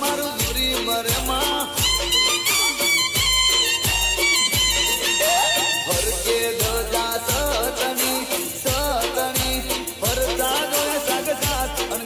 મારું ગોરી મરે માં. ફરકે ધજા સતણી સતણી ફરતા ગોય સગસાત અન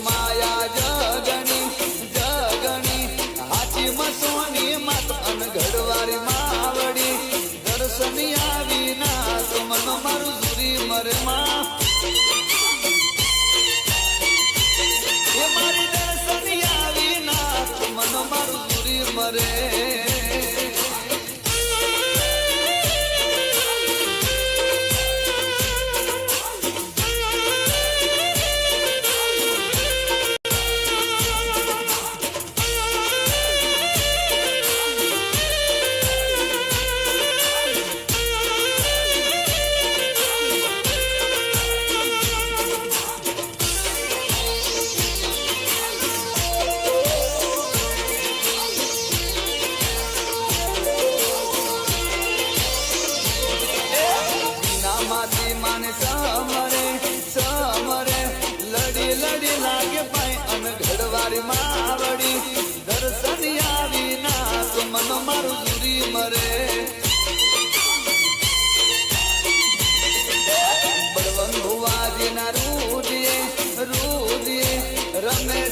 માયા જગણી જગણી હાચી મસોની મત અનગઢ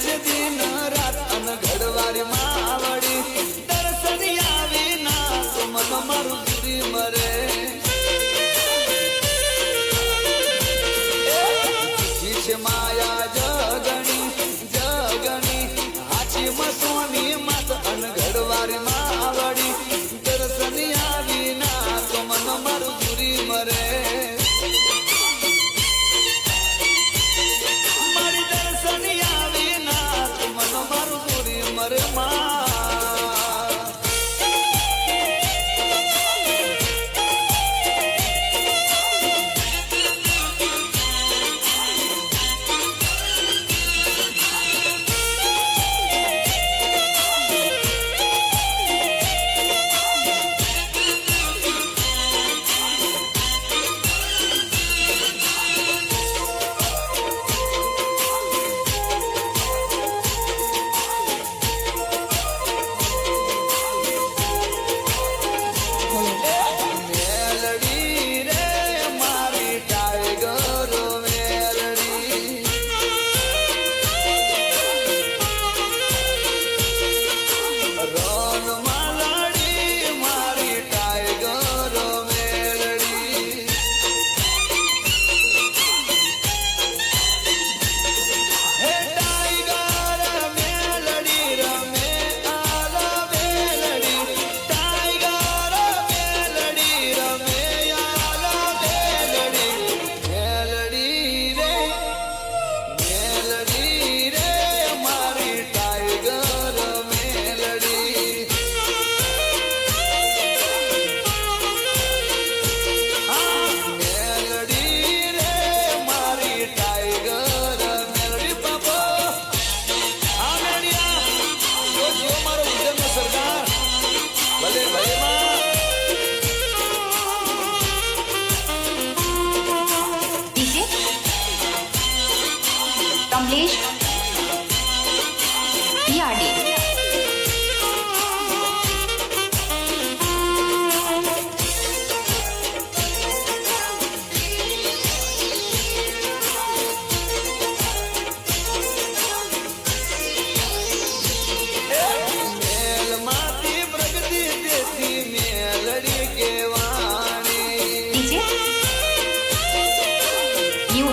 છે દિન રાત અન ઘડવારી માં આવડી. દર્શન આવી ના સુમન મારું ગીરી મરે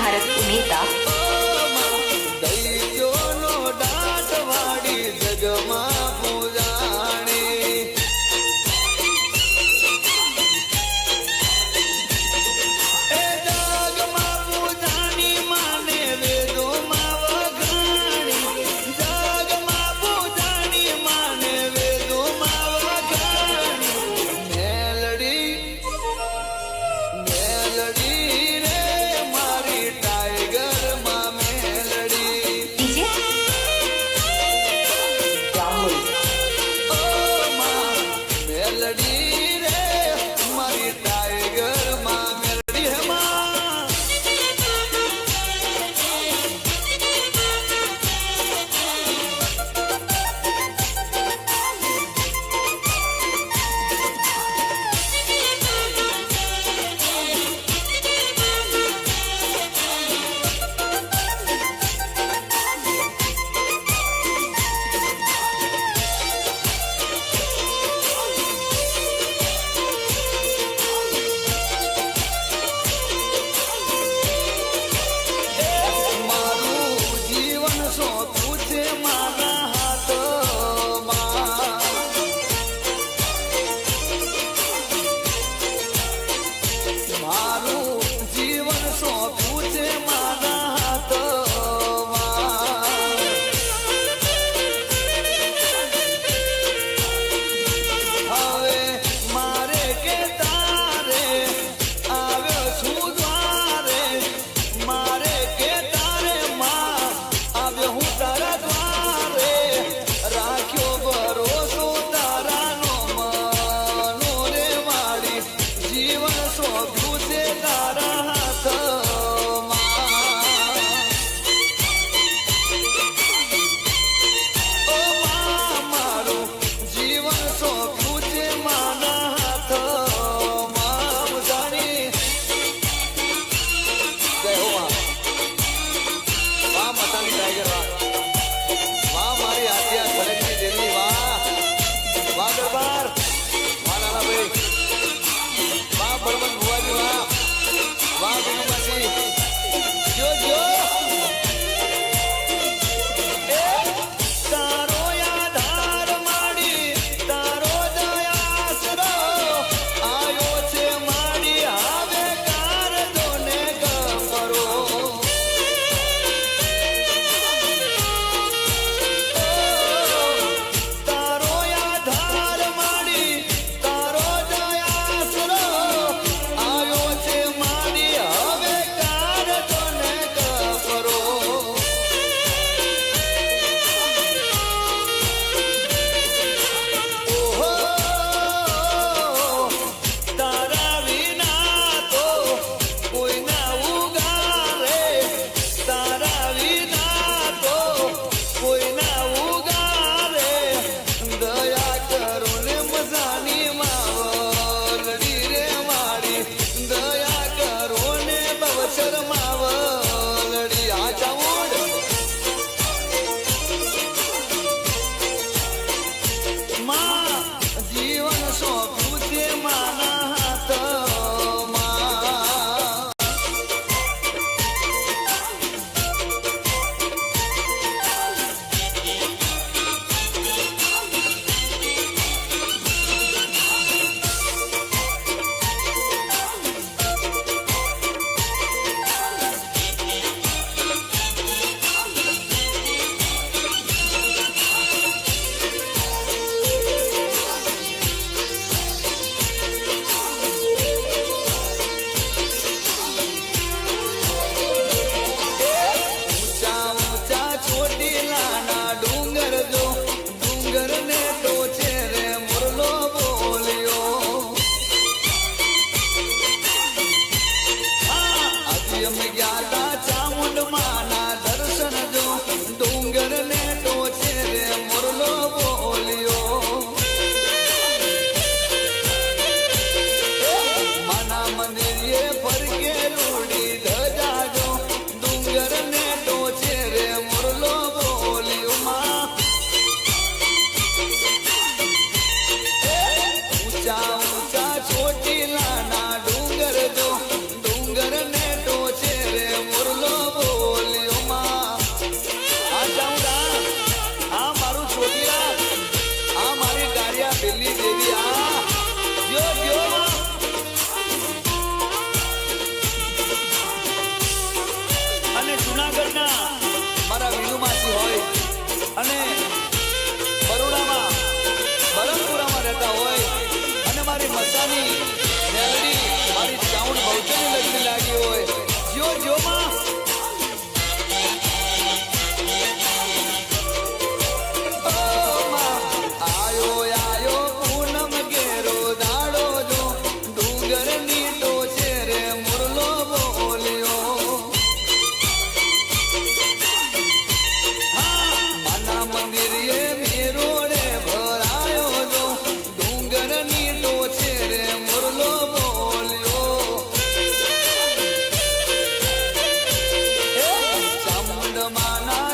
ભારત નેતા Havana.